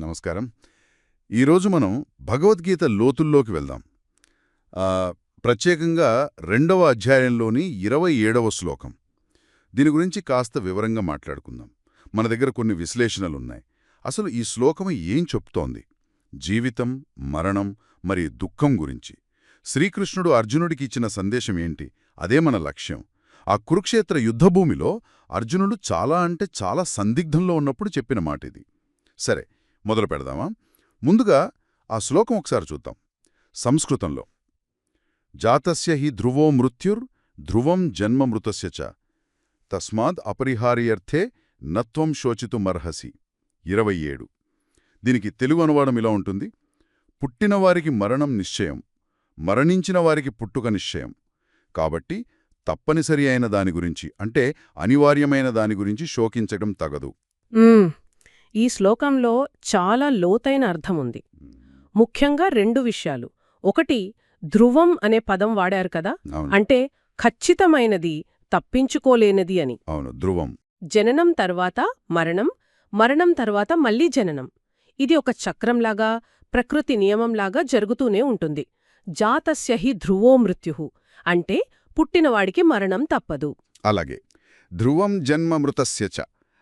నమస్కారం. ఈరోజు మనం భగవద్గీత లోతుల్లోకి వెళ్దాం. ప్రత్యేకంగా రెండవ అధ్యాయంలోని ఇరవై ఏడవ శ్లోకం. దీని గురించి కాస్త వివరంగా మాట్లాడుకుందాం. మన దగ్గర కొన్ని విశ్లేషణలున్నాయి. అసలు ఈ శ్లోకం ఏం చెప్తోంది? జీవితం మరణం మరి దుఃఖం గురించి. శ్రీకృష్ణుడు అర్జునుడికి ఇచ్చిన సందేశం ఏంటి? అదే మన లక్ష్యం. ఆ కురుక్షేత్ర యుద్ధభూమిలో అర్జునుడు చాలా అంటే చాలా సందిగ్ధంలో ఉన్నప్పుడు చెప్పిన మాట ఇది సరే మొదలు పెడదామా? ముందుగా ఆ శ్లోకం ఒకసారి చూద్దాం. సంస్కృతంలో జాతస్య హి ధ్రువో మృత్యుర్ ధ్రువం జన్మమృతస్య చ తస్మాద్ అపరిహార్యర్థే నత్వం శోచితుమర్హసి ఇరవై ఏడు. దీనికి తెలుగు అనువాదం ఇలా ఉంటుంది. పుట్టినవారికి మరణం నిశ్చయం మరణించిన వారికి పుట్టుక నిశ్చయం. కాబట్టి తప్పనిసరి అయిన దాని గురించి అంటే అనివార్యమైన దాని గురించి శోకించడం తగదు. ఈ శ్లోకంలో చాలా లోతైన అర్థముంది. ముఖ్యంగా రెండు విషయాలు. ఒకటి ధ్రువం అనే పదం వాడారు కదా? అంటే ఖచ్చితమైనది తప్పించుకోలేనిది అని. అవును ధ్రువం. జననం తర్వాత మరణం మరణం తర్వాత మళ్ళీ జననం. ఇది ఒక చక్రంలాగా ప్రకృతి నియమంలాగా జరుగుతూనే ఉంటుంది. జాతస్య హి ధ్రువో మృత్యు. అంటే పుట్టినవాడికి మరణం తప్పదు. అలాగే. ధ్రువం జన్మ మృతస్య చ.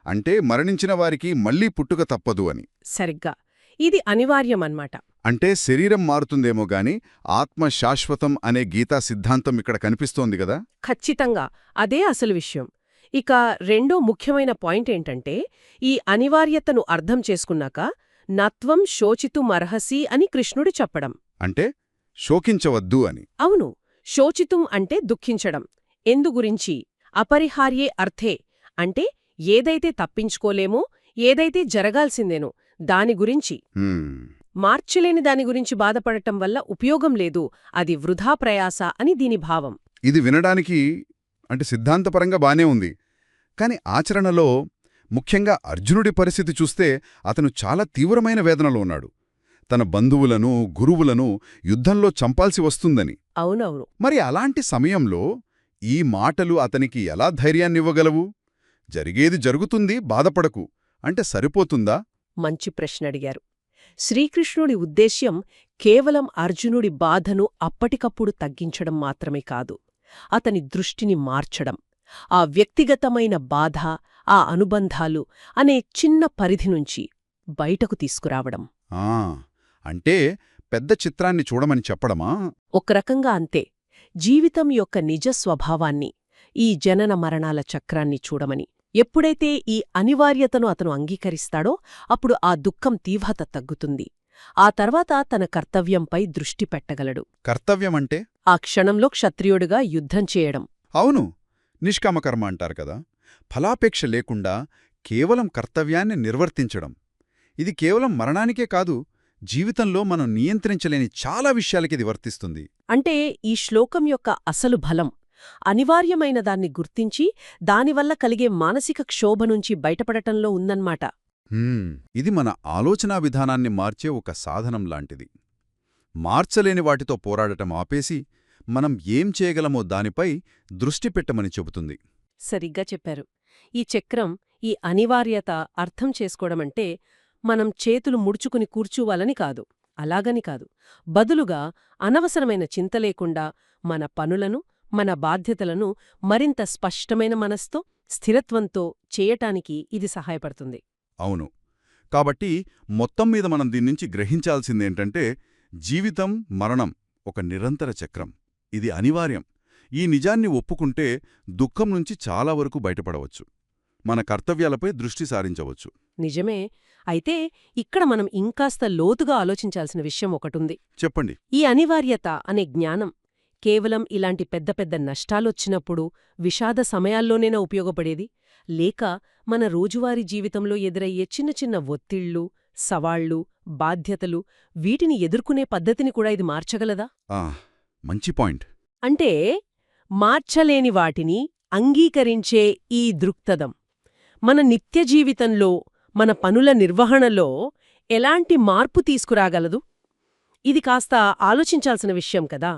అంటే మరణించిన వారికి మళ్ళీ పుట్టుక తప్పదు అని. సరిగ్గా. ఇది అనివార్యమన్నమాట. అంటే శరీరం మారుతుందేమో గాని ఆత్మ శాశ్వతం అనే గీతా సిద్ధాంతం ఇక్కడ కనిపిస్తోంది కదా? ఖచ్చితంగా. అదే అసలు విషయం. ఇక రెండో ముఖ్యమైన పాయింట్ ఏంటంటే ఈ అనివార్యతను అర్థం చేసుకున్నాక నత్వం శోచితుమర్హసి అని కృష్ణుడు చెప్పడం. అంటే శోకించవద్దు అని. అవును. శోచితుం అంటే దుఃఖించడం. ఎందు గురించి? అపరిహార్యే అర్థే. అంటే ఏదైతే తప్పించుకోలేమో ఏదైతే జరగాల్సిందేనో దాని గురించి మార్చలేని దాని గురించి బాధపడటం వల్ల ఉపయోగం లేదు. అది వృధా ప్రయాస అని దీని భావం. ఇది వినడానికి అంటే సిద్ధాంతపరంగా బానే ఉంది. కాని ఆచరణలో ముఖ్యంగా అర్జునుడి పరిస్థితి చూస్తే అతను చాలా తీవ్రమైన వేదనలో ఉన్నాడు. తన బంధువులను గురువులను యుద్ధంలో చంపాల్సి వస్తుందని. అవునవును. మరి అలాంటి సమయంలో ఈ మాటలు అతనికి ఎలా ధైర్యాన్నివ్వగలవు? జరిగేది జరుగుతుంది బాధపడకు. అంటే సరిపోతుందా? మంచి ప్రశ్న అడిగారు శ్రీకృష్ణుడి ఉద్దేశ్యం కేవలం అర్జునుడి బాధను అప్పటికప్పుడు తగ్గించడం మాత్రమే కాదు అతని దృష్టిని మార్చడం ఆ వ్యక్తిగతమైన బాధ ఆ అనుబంధాలు అనే చిన్న పరిధి నుంచి బయటకు తీసుకురావడం. ఆ అంటే పెద్ద చిత్రాన్ని చూడమని చెప్పడమా? ఒక రకంగా అంతే. జీవితం యొక్క నిజ స్వభావాన్ని ఈ జనన మరణాల చక్రాన్ని చూడమని ఎప్పుడైతే ఈ అనివార్యతను అతను అంగీకరిస్తాడో అప్పుడు ఆ దుఃఖం తీవ్రత తగ్గుతుంది. ఆ తర్వాత తన కర్తవ్యంపై దృష్టి పెట్టగలడు. కర్తవ్యమంటే? ఆ క్షణంలో క్షత్రియుడిగా యుద్ధం చేయడం. అవును నిష్కామకర్మ అంటారు కదా. ఫలాపేక్ష లేకుండా కేవలం కర్తవ్యాన్ని నిర్వర్తించడం. ఇది కేవలం మరణానికే కాదు జీవితంలో మనం నియంత్రించలేని చాలా విషయాలకి ఇది వర్తిస్తుంది. అంటే ఈ శ్లోకం యొక్క అసలు బలం అనివార్యమైన దాన్ని గుర్తించి దానివల్ల కలిగే మానసిక క్షోభ నుంచి బయటపడటంలో ఉందన్నమాట. ఇది మన ఆలోచనా విధానాన్ని మార్చే ఒక సాధనం లాంటిది. మార్చలేని వాటితో పోరాడటం ఆపేసి మనం ఏం చేయగలమో దానిపై దృష్టి పెట్టమని చెబుతుంది. సరిగ్గా చెప్పారు. ఈ చక్రం ఈ అనివార్యత అర్థం చేసుకోవడమంటే మనం చేతులు ముడుచుకుని కూర్చోవాలని కాదు అలాగని కాదు. బదులుగా అనవసరమైన చింత లేకుండా మన పనులను మన బాధ్యతలను మరింత స్పష్టమైన మనస్తో స్థిరత్వంతో చేయటానికి ఇది సహాయపడుతుంది. అవును. కాబట్టి మొత్తం మీద మనం దీన్నించి గ్రహించాల్సిందేంటంటే జీవితం మరణం ఒక నిరంతర చక్రం. ఇది అనివార్యం. ఈ నిజాన్ని ఒప్పుకుంటే దుఃఖం నుంచి చాలా వరకు బయటపడవచ్చు. మన కర్తవ్యాలపై దృష్టి సారించవచ్చు. నిజమే. అయితే ఇక్కడ మనం ఇంకాస్త లోతుగా ఆలోచించాల్సిన విషయం ఒకటుంది. చెప్పండి. ఈ అనివార్యత అనే జ్ఞానం కేవలం ఇలాంటి పెద్ద పెద్ద నష్టాలొచ్చినప్పుడు విషాద సమయాల్లోనేనా ఉపయోగపడేది? లేక మన రోజువారీ జీవితంలో ఎదురయ్యే చిన్న చిన్న ఒత్తిళ్ళు సవాళ్ళు బాధ్యతలు వీటిని ఎదుర్కొనే పద్ధతిని కూడా ఇది మార్చగలదా? మంచి పాయింట్. అంటే మార్చలేని వాటిని అంగీకరించే ఈ దృక్పథం. మన నిత్య జీవితంలో మన పనుల నిర్వహణలో ఎలాంటి మార్పు తీసుకురాగలదు? ఇది కాస్త ఆలోచించాల్సిన విషయం కదా.